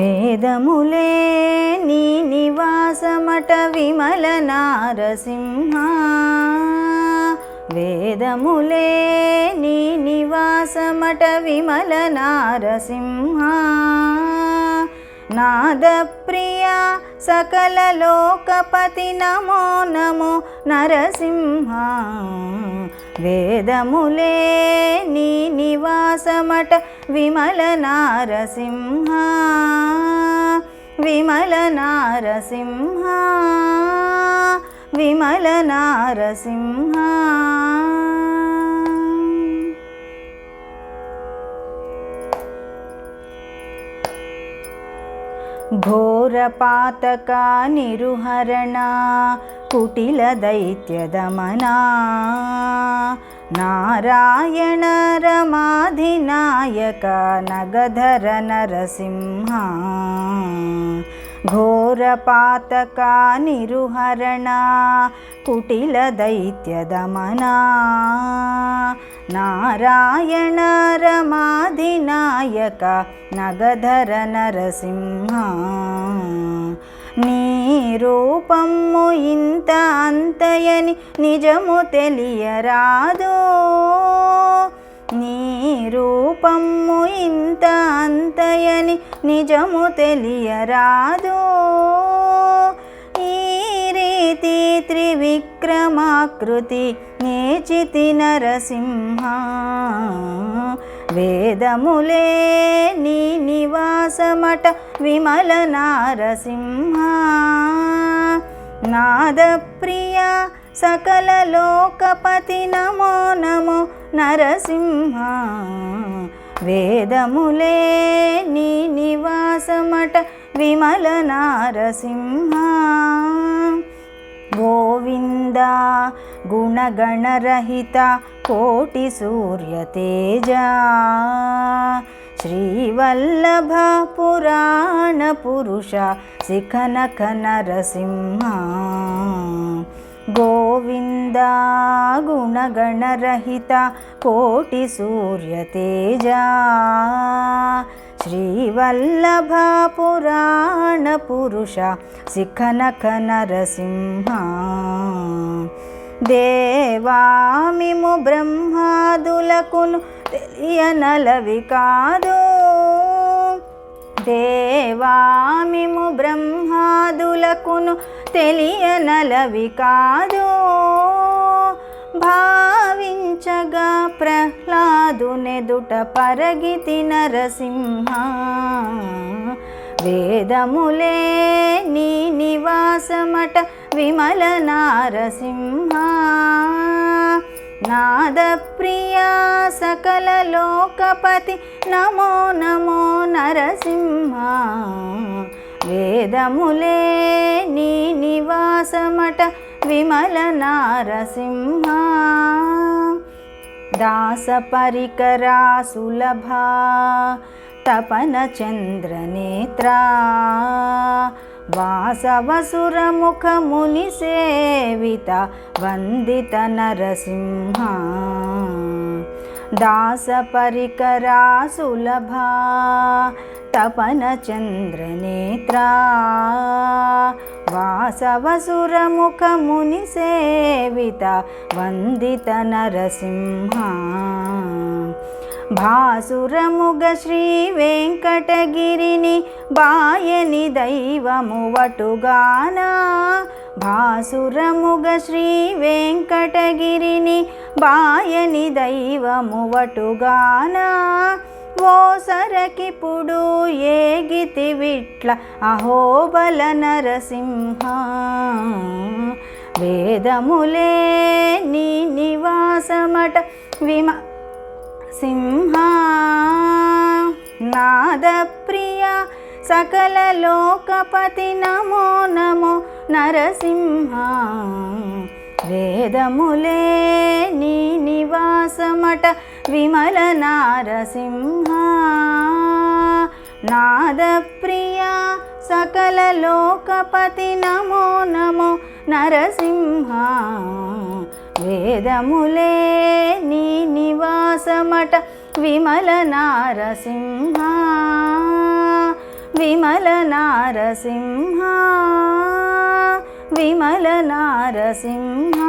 వేదములే నీ నివాసమట విమల నారసింహ. వేదములే నీ నివాసమట విమల నారసింహ. నాదప్రియ సకల లోకపతి నమో నమో నరసింహ. వేదములే నీ నివాసమట విమల నారసింహ. విమల నారసింహ. విమల నారసింహ. ಘೋರಪಾತಕ ನಿರುಹರಣ ಕುಟಿಲ ದೈತ್ಯದಮನ ನಾರಾಯಣ ರಮಾಧಿನಾಯಕ ನಗಧರ ನರಸಿಂಹ ಘೋರಪಾತಕ ನಿರುಹರಣ ಕುಟಿಲ ದೈತ್ಯದಮನ నారాయణ రమాధినాయక నగధర నరసింహ నీ రూపము ఇంత అంతయని నిజము తెలియరాదు నీ రూపము ఇంత అంతయని నిజము తెలియరాదు. ఈ రీతి త్రివిక్రమాకృతి నేచితి నరసింహ. వేదములే నీ నివాసమట విమల నారసింహ. నాదప్రియ సకల లోకపతి నమో నమో నరసింహ వేదములే నీ నివాసమట విమల నారసింహ. గోవింద గుణగణరహిత కోటి సూర్యతేజ శ్రీవల్లభ పురాణ పురుష శిఖనఖ నరసింహ. గోవింద గుణగణరహిత కోటి సూర్యతేజ. శ్రీవల్లభ పురాణ పురుష శిఖనఖ నరసింహ. దేవామిము బ్రహ్మాదులకును తెలియనలవి కాదు. దేవామిము బ్రహ్మాదులకును తెలియనలవి కాదు. భావించగా ప్రహ్లాదునెదుట పరగితి నరసింహ. వేదములే నీ నివాసమట విమల నారసింహ. నాదప్రియ సకల లోకపతి నమో నమో నరసింహ. వేదములే నీ నివాసమట విమల నారసింహ. దాస పరికరా సులభ తపన చంద్రనేత్రా వాసవసురముఖ ముని సేవిత వందిత నరసింహ. దాస పరికరా సులభ తపన చంద్రనేత్రా వాసవసురముఖ ముని సేవిత వందిత నరసింహ. భాసురముగ శ్రీ వెంకటగిరిని బాయని దైవము వటుగానా. భాసురముగ శ్రీ వెంకటగిరిని బాయని దైవము వటుగానా. ఓసరకిప్పుడు సరకిపుడు ఏగితి విట్ల అహోబల నరసింహ. వేదములే నీ నివాసమట విమ సింహ. నాదప్రియ సకల లోకపతి నమో నమో నరసింహ. వేదములే నీ నివాసమట విమల నారసింహ. నాదప్రియ సకల లోకపతి నమో నమో నరసింహ. వేదములే నీ నివాసమట విమల నారసింహ. విమల నారసింహ. విమల నారసింహ.